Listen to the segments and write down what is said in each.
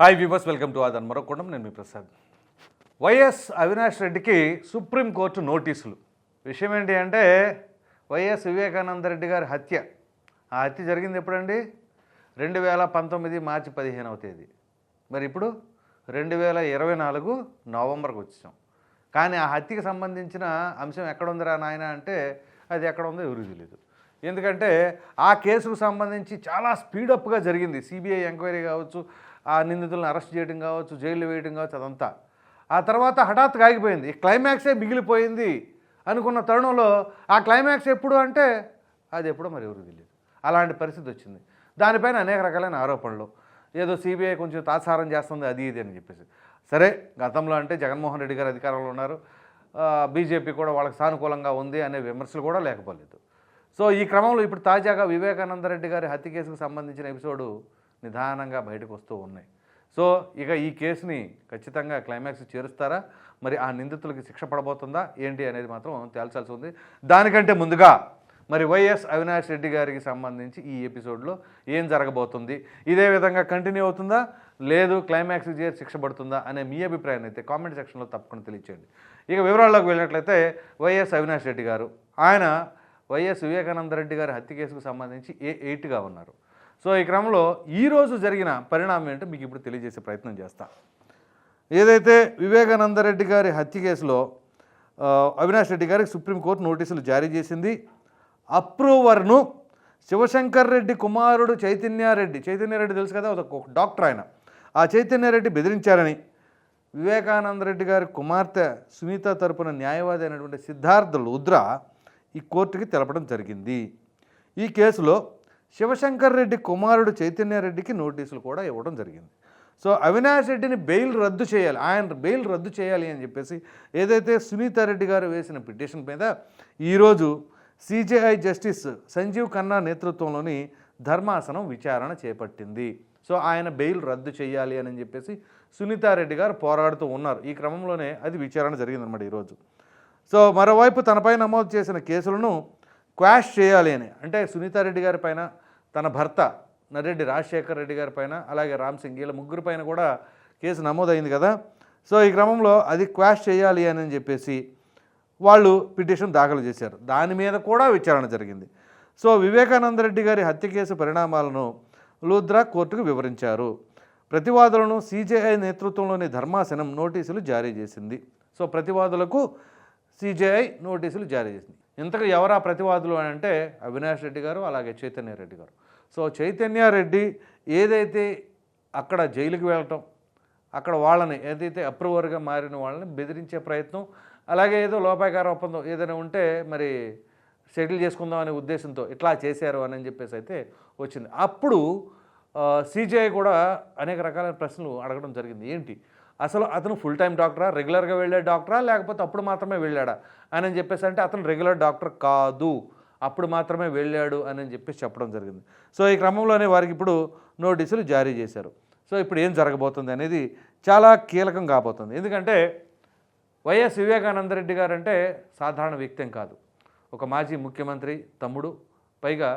Hi viewers welcome to ఆదాన్ మరొకడం నేను మీ ప్రసాద్ వైఎస్ అవినాష్ రెడ్డికి సుప్రీంకోర్టు నోటీసులు విషయం ఏంటి అంటే వైఎస్ వివేకానంద రెడ్డి గారి హత్య. ఆ హత్య జరిగింది ఎప్పుడండి? రెండు వేల పంతొమ్మిది మార్చి పదిహేనవ తేదీ. మరి ఇప్పుడు రెండు వేల ఇరవై నాలుగు నవంబర్కి వచ్చాం. కానీ ఆ హత్యకి సంబంధించిన అంశం ఎక్కడ ఉందిరా నాయన అంటే అది ఎక్కడ ఉందో ఎవరికి తెలియదు ఎందుకంటే ఆ కేసుకు సంబంధించి చాలా స్పీడప్గా జరిగింది. సిబిఐ ఎంక్వైరీ కావచ్చు ఆ నిందితులను అరెస్ట్ చేయడం కావచ్చు జైలు వేయడం కావచ్చు అదంతా. ఆ తర్వాత హఠాత్తుగా ఆగిపోయింది. ఈ క్లైమాక్సే మిగిలిపోయింది అనుకున్న తరుణంలో ఆ క్లైమాక్స్ ఎప్పుడు అంటే అది ఎప్పుడో మరి ఎవరికి తెలియదు. అలాంటి పరిస్థితి వచ్చింది. దానిపైన అనేక రకాలైన ఆరోపణలు. ఏదో సిబిఐ కొంచెం తాత్సారం చేస్తుంది అది ఇది అని చెప్పేసి. సరే గతంలో అంటే జగన్మోహన్ రెడ్డి గారు అధికారంలో ఉన్నారు. బీజేపీ కూడా వాళ్ళకి సానుకూలంగా ఉంది అనే విమర్శలు కూడా లేకపోలేదు. సో ఈ క్రమంలో ఇప్పుడు తాజాగా వివేకానంద రెడ్డి గారి హత్య కేసుకు సంబంధించిన ఎపిసోడు నిదానంగా బయటకు వస్తూ ఉన్నాయి. సో ఇక ఈ కేసుని ఖచ్చితంగా క్లైమాక్స్ చేరుస్తారా? మరి ఆ నిందితులకి శిక్ష పడబోతుందా? ఏంటి అనేది మాత్రం తేల్చాల్సి ఉంది. దానికంటే ముందుగా మరి వైఎస్ అవినాష్ రెడ్డి గారికి సంబంధించి ఈ ఎపిసోడ్లో ఏం జరగబోతుంది? ఇదే విధంగా కంటిన్యూ అవుతుందా? లేదు క్లైమాక్స్ చేసి శిక్ష పడుతుందా? అనే మీ అభిప్రాయాన్ని అయితే కామెంట్ సెక్షన్లో తప్పకుండా తెలియచేయండి. ఇక వివరాల్లోకి వెళ్ళినట్లయితే వైఎస్ అవినాష్ రెడ్డి గారు ఆయన వైఎస్ వివేకానంద రెడ్డి గారి హత్య కేసుకు సంబంధించి ఏ ఎయిట్గా ఉన్నారు. సో ఈ క్రమంలో ఈరోజు జరిగిన పరిణామం ఏంటో మీకు ఇప్పుడు తెలియజేసే ప్రయత్నం చేస్తా. ఏదైతే వివేకానంద రెడ్డి గారి హత్య కేసులో అవినాష్ రెడ్డి గారికి సుప్రీంకోర్టు నోటీసులు జారీ చేసింది. అప్రూవర్ను శివశంకర్ రెడ్డి కుమారుడు చైతన్యారెడ్డి చైతన్యారెడ్డి తెలుసు కదా ఒక డాక్టర్ ఆయన. ఆ చైతన్యారెడ్డి బెదిరించారని వివేకానంద రెడ్డి గారి కుమార్తె సునీత తరపున న్యాయవాది అయినటువంటి సిద్ధార్థ లుద్రా ఈ కోర్టుకి తెలపడం జరిగింది. ఈ కేసులో శివశంకర్ రెడ్డి కుమారుడు చైతన్యారెడ్డికి నోటీసులు కూడా ఇవ్వడం జరిగింది. సో అవినాష్ రెడ్డిని బెయిల్ రద్దు చేయాలి ఆయన బెయిల్ రద్దు చేయాలి అని చెప్పేసి ఏదైతే సునీత రెడ్డి గారు వేసిన పిటిషన్ మీద ఈరోజు సిజేఐ జస్టిస్ సంజీవ్ ఖన్నా నేతృత్వంలోని ధర్మాసనం విచారణ చేపట్టింది. సో ఆయన బెయిల్ రద్దు చేయాలి అని చెప్పేసి సునీతారెడ్డి గారు పోరాడుతూ ఉన్నారు. ఈ క్రమంలోనే అది విచారణ జరిగిందన్నమాట ఈరోజు. సో మరోవైపు తనపై నమోదు చేసిన కేసులను క్వాష్ చేయాలి అని. అంటే సునీతారెడ్డి గారి పైన తన భర్త నరెడ్డి రాజశేఖర్ రెడ్డి గారి పైన అలాగే రామ్ సింగ్ వీళ్ళ ముగ్గురు పైన కూడా కేసు నమోదైంది కదా. సో ఈ క్రమంలో అది క్వాష్ చేయాలి అని చెప్పేసి వాళ్ళు పిటిషన్ దాఖలు చేశారు. దాని మీద కూడా విచారణ జరిగింది. సో వివేకానంద రెడ్డి గారి హత్య కేసు పరిణామాలను లూద్రా కోర్టుకు వివరించారు. ప్రతివాదులను సీజేఐ నేతృత్వంలోని ధర్మాసనం నోటీసులు జారీ చేసింది. సో ప్రతివాదులకు సిజేఐ నోటీసులు జారీ చేసింది. ఇంతకు ఎవరా ప్రతివాదులు అని అంటే అవినాష్ రెడ్డి గారు అలాగే చైతన్య రెడ్డి గారు. సో చైతన్య రెడ్డి ఏదైతే అక్కడ జైలుకి వెళ్ళటం అక్కడ వాళ్ళని ఏదైతే అప్రూవర్గా మారిన వాళ్ళని బెదిరించే ప్రయత్నం అలాగే ఏదో లోపాయకార ఒప్పందం ఏదైనా ఉంటే మరి సెటిల్ చేసుకుందాం అనే ఉద్దేశంతో ఇట్లా చేశారు అని చెప్పేసి అయితే వచ్చింది. అప్పుడు సిజిఐ కూడా అనేక రకాలైన ప్రశ్నలు అడగడం జరిగింది. ఏంటి? అసలు అతను ఫుల్ టైం డాక్టరా రెగ్యులర్గా వెళ్ళే డాక్టరా లేకపోతే అప్పుడు మాత్రమే వెళ్ళాడా? అని చెప్పేసి అంటే అతను రెగ్యులర్ డాక్టర్ కాదు. అప్పుడు మాత్రమే వెళ్ళాడు అని చెప్పేసి చెప్పడం జరిగింది. సో ఈ క్రమంలోనే వారికి ఇప్పుడు నోటీసులు జారీ చేశారు. సో ఇప్పుడు ఏం జరగబోతుంది అనేది చాలా కీలకం కాబోతుంది. ఎందుకంటే వైఎస్ వివేకానంద రెడ్డి గారు అంటే సాధారణ వ్యక్తి కాదు. ఒక మాజీ ముఖ్యమంత్రి తమ్ముడు పైగా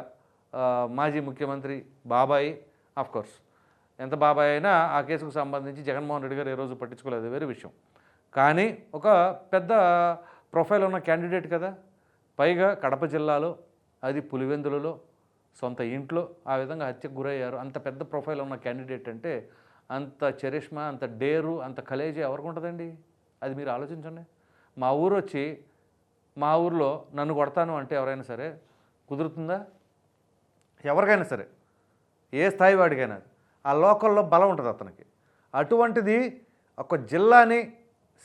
మాజీ ముఖ్యమంత్రి బాబాయి ఆఫ్కోర్స్ ఎంత బాబాయ్ అయినా ఆ కేసుకు సంబంధించి జగన్మోహన్ రెడ్డి గారు ఏ రోజు పట్టించుకోలేదు వేరే విషయం. కానీ ఒక పెద్ద ప్రొఫైల్ ఉన్న క్యాండిడేట్ కదా. పైగా కడప జిల్లాలో అది పులివెందులలో సొంత ఇంట్లో ఆ విధంగా హత్యకు గురయ్యారు. అంత పెద్ద ప్రొఫైల్ ఉన్న క్యాండిడేట్ అంటే అంత చరిష్మా అంత డేరు అంత కలేజీ ఎవరికి ఉంటుందండి? అది మీరు ఆలోచించండి. మా ఊరు వచ్చి మా ఊర్లో నన్ను కొడతాను అంటే ఎవరైనా సరే కుదురుతుందా? ఎవరికైనా సరే. ఏ స్థాయి వాడికైనా. ఆ లోకల్లో బలం ఉంటుంది అతనికి. అటువంటిది ఒక జిల్లాని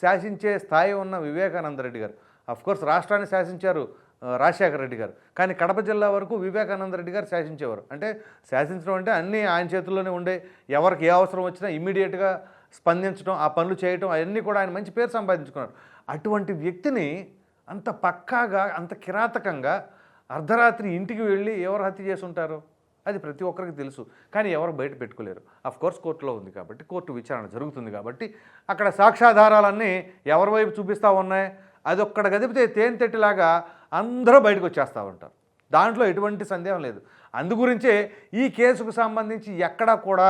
శాసించే స్థాయి ఉన్న వివేకానంద రెడ్డి గారు. కోర్స్ రాష్ట్రాన్ని శాసించారు రాజశేఖర రెడ్డి గారు. కానీ కడప జిల్లా వరకు వివేకానంద రెడ్డి గారు శాసించేవారు. అంటే శాసించడం అంటే అన్నీ ఆయన చేతుల్లోనే ఉండే. ఎవరికి ఏ అవసరం వచ్చినా ఇమ్మీడియట్గా స్పందించడం ఆ పనులు చేయటం అవన్నీ కూడా ఆయన మంచి పేరు సంపాదించుకున్నారు. అటువంటి వ్యక్తిని అంత పక్కాగా అంత కిరాతకంగా అర్ధరాత్రి ఇంటికి వెళ్ళి ఎవరు హత్య చేసి ఉంటారు అది ప్రతి ఒక్కరికి తెలుసు. కానీ ఎవరు బయట పెట్టుకోలేరు. కోర్స్ కోర్టులో ఉంది కాబట్టి కోర్టు విచారణ జరుగుతుంది కాబట్టి అక్కడ సాక్ష్యాధారాలన్నీ ఎవరి వైపు చూపిస్తూ ఉన్నాయి? అది ఒక్కడ గదిపితే తేనెతెట్టిలాగా అందరూ బయటకు వచ్చేస్తూ ఉంటారు. దాంట్లో ఎటువంటి సందేహం లేదు. అందుగురించే ఈ కేసుకు సంబంధించి ఎక్కడా కూడా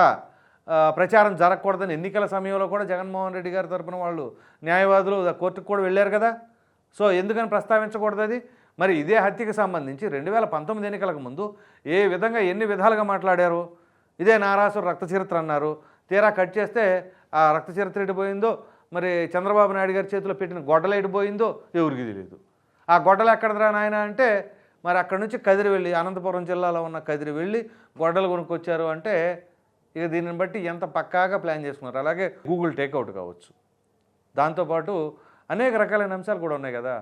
ప్రచారం జరగకూడదని ఎన్నికల సమయంలో కూడా జగన్మోహన్ రెడ్డి గారి తరపున వాళ్ళు న్యాయవాదులు కోర్టుకు కూడా వెళ్ళారు కదా. సో ఎందుకని ప్రస్తావించకూడదు అది? మరి ఇదే హత్యకి సంబంధించి రెండు వేల పంతొమ్మిది ఎన్నికలకు ముందు ఏ విధంగా ఎన్ని విధాలుగా మాట్లాడారు? ఇదే నారాసురు రక్త చరిత్ర అన్నారు. తీరా కట్ చేస్తే ఆ రక్త చరిత్ర ఎడిపోయిందో మరి చంద్రబాబు నాయుడు గారి చేతిలో పెట్టిన గొడ్డలు ఎడిపోయిందో ఎవరికి తెలియదు. ఆ గొడ్డలు ఎక్కడదిరా నాయన అంటే మరి అక్కడ నుంచి కదిరి వెళ్ళి అనంతపురం జిల్లాలో ఉన్న కదిరి వెళ్ళి గొడ్డలు కొనుక్కొచ్చారు అంటే ఇక దీనిని బట్టి ఎంత పక్కాగా ప్లాన్ చేసుకున్నారు. అలాగే గూగుల్ టేక్అవుట్ కావచ్చు. దాంతోపాటు అనేక రకాలైన అంశాలు కూడా ఉన్నాయి కదా.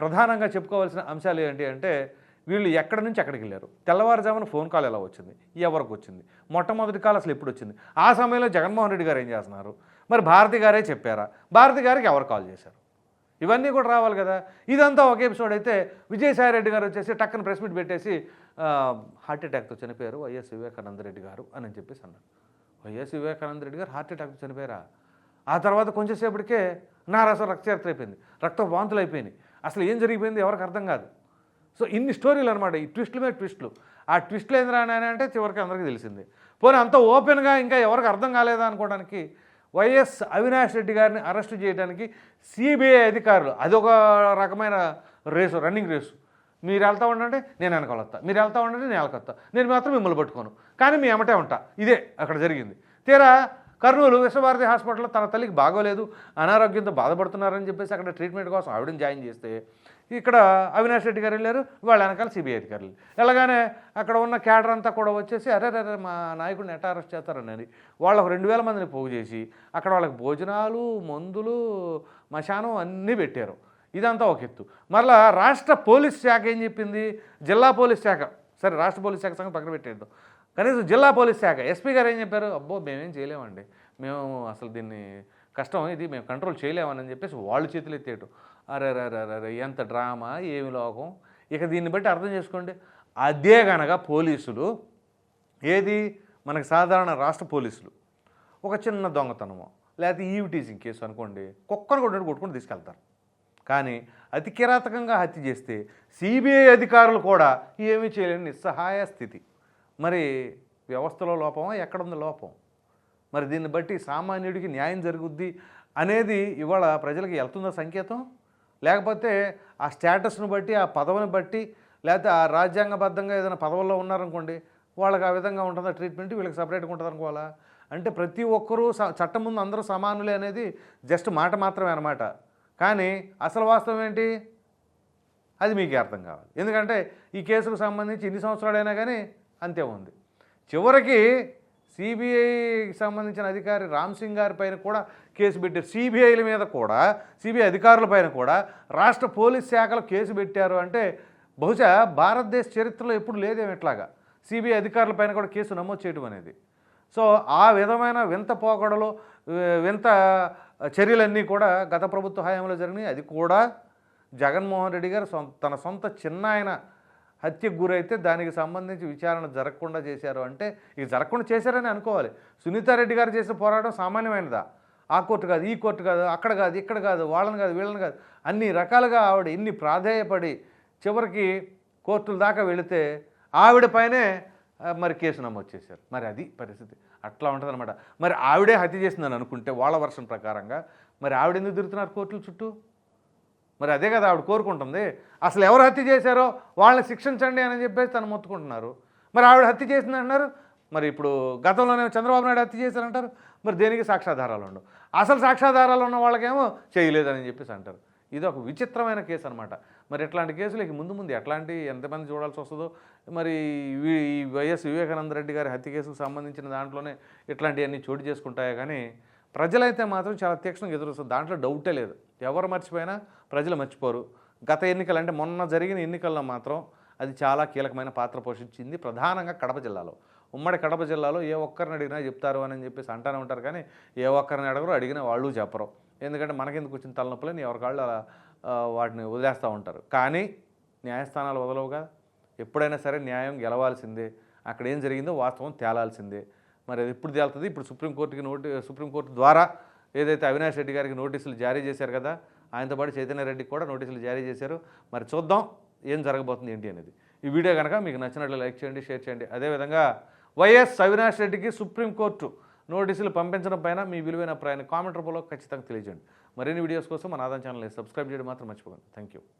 ప్రధానంగా చెప్పుకోవాల్సిన అంశాలు ఏంటి అంటే వీళ్ళు ఎక్కడి నుంచి ఎక్కడికి వెళ్ళారు? తెల్లవారుజామున ఫోన్ కాల్ ఎలా వచ్చింది? ఎవరికి వచ్చింది. మొట్టమొదటి కాల్ అసలు ఎప్పుడు వచ్చింది? ఆ సమయంలో జగన్మోహన్ రెడ్డి గారు ఏం చేస్తున్నారు? మరి భారతి గారే చెప్పారా? భారతి గారికి ఎవరు కాల్ చేశారు? ఇవన్నీ కూడా రావాలి కదా. ఇదంతా ఒక ఎపిసోడ్ అయితే విజయసాయి రెడ్డి గారు వచ్చేసి టక్కన ప్రెస్ మీట్ పెట్టేసి హార్ట్ అటాక్తో చనిపోయారు వైఎస్ వివేకానంద రెడ్డి గారు అని చెప్పేసి అన్నారు. వైఎస్ వివేకానంద రెడ్డి గారు హార్ట్ అటాక్తో చనిపోయారా? ఆ తర్వాత కొంచెంసేపటికే నారాస రసం రక్తచరిత్ర అయిపోయింది. రక్త వాంతులు అయిపోయినాయి. అసలు ఏం జరిగిపోయింది ఎవరికి అర్థం కాదు. సో ఇన్ని స్టోరీలు అనమాట ఈ ట్విస్ట్ల మీద ట్విస్టులు. ఆ ట్విస్టులు ఏంద్రా అని అంటే చివరికి అందరికీ తెలిసింది. పోనీ అంత ఓపెన్గా ఇంకా ఎవరికి అర్థం కాలేదా అనుకోవడానికి వైఎస్ అవినాష్ రెడ్డి గారిని అరెస్ట్ చేయడానికి సిబిఐ అధికారులు అదొక రకమైన రేసు రన్నింగ్ రేసు. మీరు వెళ్తా ఉండంటే నేను వెనకాల వస్తా. మీరు వెళ్తా ఉండంటే నేను వెనకొస్తా నేను మాత్రం మిమ్మల్ని పట్టుకోను. కానీ మీ ఎమటే ఉంటా. ఇదే అక్కడ జరిగింది. తీరా కర్నూలు విశ్వభారతి హాస్పిటల్లో తన తల్లికి బాగోలేదు అనారోగ్యంతో బాధపడుతున్నారని చెప్పేసి అక్కడ ట్రీట్మెంట్ కోసం ఆవిడని జాయిన్ చేస్తే ఇక్కడ అవినాష్ రెడ్డి గారు వెళ్ళారు వాళ్ళ వెనకాల సిబిఐ అధికారులు వెళ్ళగానే అక్కడ ఉన్న క్యాడర్ అంతా కూడా వచ్చేసి అరే అరే మా నాయకుడిని ఎట్లా అరెస్ట్ చేస్తారని వాళ్ళకు రెండు వేల మందిని పోగు చేసి అక్కడ వాళ్ళకి భోజనాలు మందులు మశానం అన్నీ పెట్టారు. ఇదంతా ఒక ఎత్తు. మరలా రాష్ట్ర పోలీస్ శాఖ ఏం చెప్పింది? జిల్లా పోలీస్ శాఖ. సరే రాష్ట్ర పోలీస్ శాఖ సంగతి పక్కన పెట్టేద్దాం. కనీసం జిల్లా పోలీస్ శాఖ. ఎస్పీ గారు ఏం చెప్పారు? అబ్బో మేమేం చేయలేమండి. మేము అసలు దీన్ని కష్టం ఇది మేము కంట్రోల్ చేయలేమని చెప్పేసి వాళ్ళు చేతులు ఎత్తేయటం. అరే అరే అరే ఎంత డ్రామా ఏమి లోకం? ఇక దీన్ని బట్టి అర్థం చేసుకోండి. అదే గనక పోలీసులు ఏది? మనకి సాధారణ రాష్ట్ర పోలీసులు. ఒక చిన్న దొంగతనమో లేకపోతే ఈవ్ టీజింగ్ కేసు అనుకోండి కుక్కను కొట్టినట్టు కొట్టుకుని తీసుకెళ్తారు. కానీ అతి కిరాతకంగా హత్య చేస్తే సిబిఐ అధికారులు కూడా ఏమీ చేయలేని నిస్సహాయ స్థితి. మరి వ్యవస్థలో లోపమా? ఎక్కడుంది లోపం? మరి దీన్ని బట్టి సామాన్యుడికి న్యాయం జరుగుద్ది అనేది ఇవాళ ప్రజలకి వెళ్తుందా సంకేతం? లేకపోతే ఆ స్టేటస్ను బట్టి ఆ పదవిని బట్టి లేకపోతే ఆ రాజ్యాంగబద్ధంగా ఏదైనా పదవుల్లో ఉన్నారనుకోండి వాళ్ళకి ఆ విధంగా ఉంటుందా ట్రీట్మెంట్? వీళ్ళకి సపరేట్గా ఉంటుంది అనుకోవాలా? అంటే ప్రతి ఒక్కరూ స- చట్టం ముందు అందరూ సమానులే అనేది జస్ట్ మాట మాత్రమే అనమాట కానీ అసలు వాస్తవం ఏంటి? అది మీకే అర్థం కావాలి. ఎందుకంటే ఈ కేసుకు సంబంధించి ఎన్ని సంవత్సరాలైనా కానీ అంతే ఉంది. చివరికి సిబిఐకి సంబంధించిన అధికారి రామ్ సింగ్ గారి పైన కూడా కేసు పెట్టారు. సిబిఐల మీద కూడా సిబిఐ అధికారుల పైన కూడా రాష్ట్ర పోలీస్ శాఖలో కేసు పెట్టారు అంటే బహుశా భారతదేశ చరిత్రలో ఎప్పుడు లేదేమి ఇట్లాగా? సిబిఐ అధికారుల పైన కూడా కేసు నమోదు చేయడం అనేది. సో ఆ విధమైన వింత పోకడలు వింత చర్యలన్నీ కూడా గత ప్రభుత్వ హయాంలో జరిగినాయి. అది కూడా జగన్మోహన్ రెడ్డి గారు సొంత తన సొంత చిన్న ఆయన హత్యకు గురైతే దానికి సంబంధించి విచారణ జరగకుండా చేశారు. అంటే ఇది జరగకుండా చేశారని అనుకోవాలి. సునీతారెడ్డి గారు చేసిన పోరాటం సామాన్యమైనదా? ఆ కోర్టు కాదు ఈ కోర్టు కాదు అక్కడ కాదు ఇక్కడ కాదు వాళ్ళని కాదు వీళ్ళని కాదు. అన్ని రకాలుగా ఆవిడ ఇన్ని ప్రాధేయపడి చివరికి కోర్టుల దాకా వెళితే ఆవిడ పైనే మరి కేసు నమోదు చేశారు. మరి అది పరిస్థితి. అట్లా ఉంటుందన్నమాట. మరి ఆవిడే హత్య చేసిందని అనుకుంటే వాళ్ళ వర్షం ప్రకారంగా మరి ఆవిడ ఎందుకు తిరుగుతున్నారు కోర్టుల చుట్టూ? మరి అదే కదా ఆవిడ కోరుకుంటుంది. అసలు ఎవరు హత్య చేశారో వాళ్ళని శిక్షించండి అని చెప్పేసి తను మొత్తుకుంటున్నారు. మరి ఆవిడ హత్య చేసింది అంటున్నారు. మరి ఇప్పుడు గతంలోనే చంద్రబాబు నాయుడు హత్య చేశారంటారు మరి దేనికి సాక్ష్యాధారాలు ఉండవు. అసలు సాక్ష్యాధారాలు ఉన్న వాళ్ళకేమో చేయలేదని చెప్పేసి అంటారు. ఇది ఒక విచిత్రమైన కేసు అనమాట మరి ఇట్లాంటి కేసులు ఇక ముందు ముందు ఎట్లాంటి ఎంతమంది చూడాల్సి వస్తుందో మరి ఈ వైఎస్ వివేకానంద రెడ్డి గారి హత్య కేసుకు సంబంధించిన దాంట్లోనే ఇట్లాంటివన్నీ చోటు చేసుకుంటాయో? కానీ ప్రజలైతే మాత్రం చాలా తీక్షణంగా ఎదురుస్తుంది దాంట్లో డౌటే లేదు. ఎవరు మర్చిపోయినా ప్రజలు మర్చిపోరు. గత ఎన్నికలు అంటే మొన్న జరిగిన ఎన్నికల్లో మాత్రం అది చాలా కీలకమైన పాత్ర పోషించింది ప్రధానంగా కడప జిల్లాలో. ఉమ్మడి కడప జిల్లాలో ఏ ఒక్కరిని అడిగినా చెప్తారు అని చెప్పేసి అంటానే ఉంటారు కానీ ఏ ఒక్కరిని అడగరు అడిగినా వాళ్ళు చెప్పరు. ఎందుకంటే మనకెందుకు వచ్చిన తలనొప్పులని ఎవరికాళ్ళు అలా వాటిని వదిలేస్తూ ఉంటారు. కానీ న్యాయస్థానాలు వదలవుగా ఎప్పుడైనా సరే న్యాయం గెలవాల్సిందే. అక్కడ ఏం జరిగిందో వాస్తవం తేలాల్సిందే. మరి అది ఎప్పుడు తేలుతుంది? ఇప్పుడు సుప్రీంకోర్టుకి నోటి సుప్రీంకోర్టు ద్వారా ఏదైతే అవినాష్ రెడ్డి గారికి నోటీసులు జారీ చేశారు కదా ఆయనతో పాటు చైతన్య రెడ్డికి కూడా నోటీసులు జారీ చేశారు. మరి చూద్దాం ఏం జరగబోతుంది ఏంటి అనేది. ఈ వీడియో కనుక మీకు నచ్చినట్లు లైక్ చేయండి షేర్ చేయండి. అదేవిధంగా వైఎస్ అవినాష్ రెడ్డికి సుప్రీంకోర్టు నోటీసులు పంపించడం పైన మీ విలువైన ప్రయాణ కామెంట్ రూపంలో ఖచ్చితంగా తెలియజేయండి. మరిన్ని వీడియోస్ కోసం మన ఆదాయం ఛానల్ని సబ్స్క్రైబ్ చేయడం మాత్రం మర్చిపోకండి. Thank you